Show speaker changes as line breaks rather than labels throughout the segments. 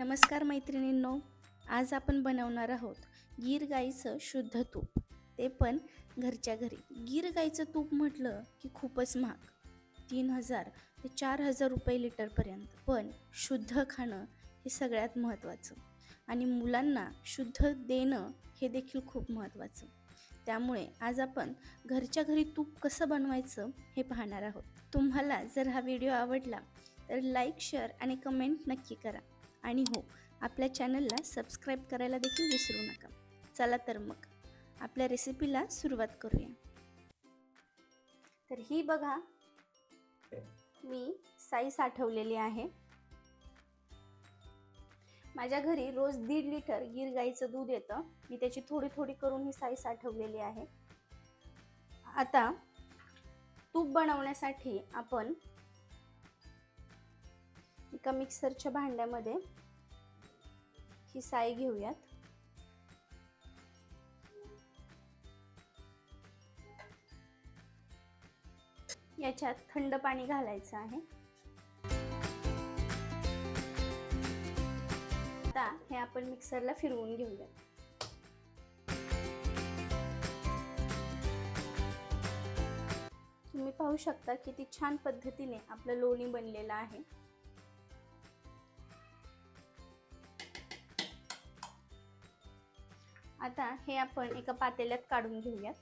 नमस्कार मैत्रिणींनो आज आपण बनवणार आहोत गीर गाईचं शुद्ध तूप. ते पण घरच्या घरी. गीर गाईचं तूप म्हटलं की खूपच महाग. तीन हजार ते चार हजार रुपये लिटरपर्यंत पण शुद्ध खाणं हे सगळ्यात महत्त्वाचं. आणि मुलांना शुद्ध देणं हे देखील खूप महत्त्वाचं. त्यामुळे आज आपण घरच्या घरी तूप कसं बनवायचं हे पाहणार आहोत. तुम्हाला जर हा व्हिडिओ आवडला तर लाईक शेअर आणि कमेंट नक्की करा. आणि हो आपल्या चॅनलला सबस्क्राईब करायला देखील विसरू नका. चला तर मग आपल्या रेसिपीला सुरुवात करूया. तर ही बघा मी साई साठवलेली आहे. माझ्या घरी रोज दीड लिटर गीर गाईचं दूध येतं. मी त्याची थोडी थोडी करून ही साई साठवलेली आहे. आता तूप बनवण्यासाठी आपण एका मिक्सरच्या भांड्यामध्ये ही साई घेऊयात. याच्यात थंड पाणी घालायचं आहे. आता हे आपण मिक्सरला फिरवून घेऊयात. तुम्ही पाहू शकता किती छान पद्धतीने आपलं लोणी बनलेलं आहे. आता हे आपण एका पातेल्यात काढून घेऊयात.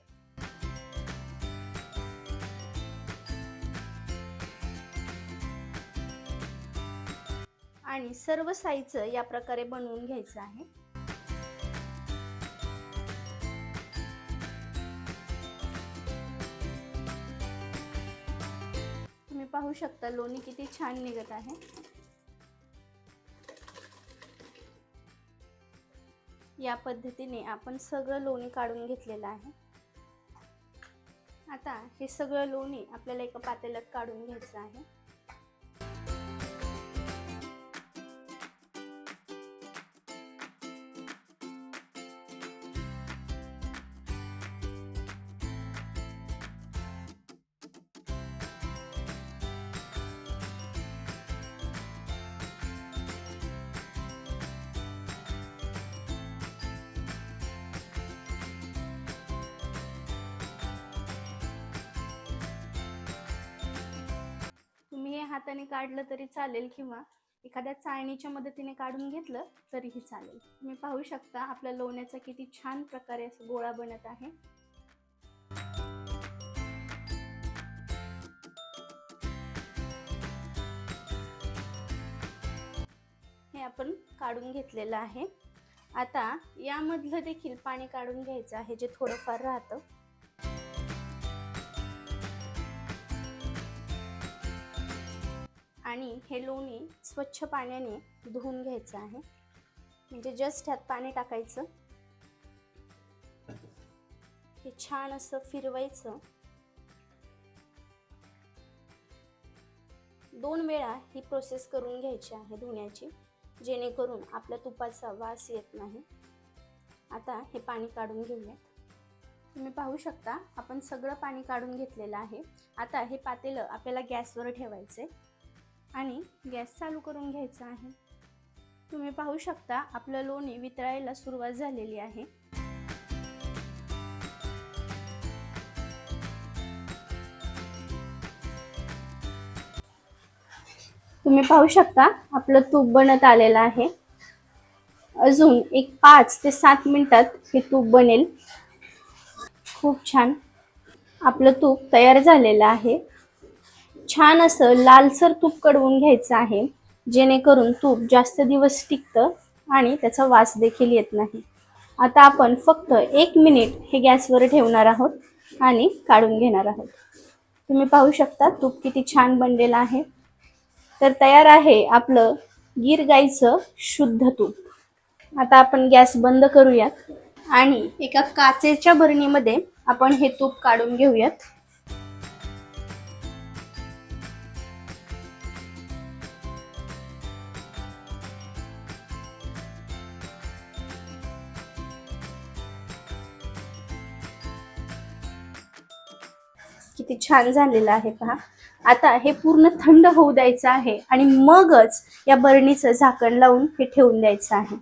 आणि सर्व साईचं या प्रकारे बनवून घ्यायचं आहे. तुम्ही पाहू शकता लोणी किती छान निघत आहे. या पद्धतीने आपण सगळं लोणी काढून घेतलेलं आहे. आता हे सगळं लोणी आपल्याला एका पातेल्यात काढून घ्यायचं आहे. हाताने काढलं तरी चालेल किंवा एखाद्या चाळणीच्या मदतीने काढून घेतलं तरीही चालेल. तुम्ही पाहू शकता आपल्या लोण्याचा किती छान प्रकारे असं गोळा बनत आहे. हे आपण काढून घेतलेलं आहे. आता यामधलं देखील पाणी काढून घ्यायचं आहे जे थोडंफार राहतं. आणि हे लोणी स्वच्छ पाण्याने धुवून घ्यायचं आहे. म्हणजे जस्ट ह्यात पाणी टाकायचं. हे छान असं फिरवायचं. दोन वेळा ही प्रोसेस करून घ्यायची आहे धुण्याची जेणेकरून आपल्या तुपाचा वास येत नाही. आता हे पाणी काढून घेऊयात. तुम्ही पाहू शकता आपण सगळं पाणी काढून घेतलेलं आहे. आता हे पातेलं आपल्याला गॅसवर ठेवायचे आणि गॅस चालू करून घ्यायचा आहे. तुम्ही पाहू शकता आपलं लोणी वितळायला सुरुवात झालेली आहे. तुम्ही पाहू शकता आपलं तूप बनत आलेलं आहे. अजून एक पाच ते सात मिनिटात हे तूप बनेल. खूप छान आपलं तूप तयार झालेलं आहे. छान असं लालसर तूप कडवून घ्यायचं आहे. जेणेकरून तूप जास्त दिवस टिकतं आणि त्याचा वास देखील येत नाही. आता आपण फक्त एक मिनिट हे गॅसवर ठेवणार आहोत आणि काढून घेणार आहोत. तुम्ही पाहू शकता तूप किती छान बनलेलं आहे. तर तयार आहे आपलं गीर गाईचं शुद्ध तूप. आता आपण गॅस बंद करूयात आणि एका काचेच्या भरणीमध्ये आपण हे तूप काढून घेऊयात. किती छान झालेलं आहे पहा. आता हे पूर्ण थंड होऊ द्यायचं आहे आणि मगच या बरणीचं झाकण लावून हे ठेवून द्यायचं आहे.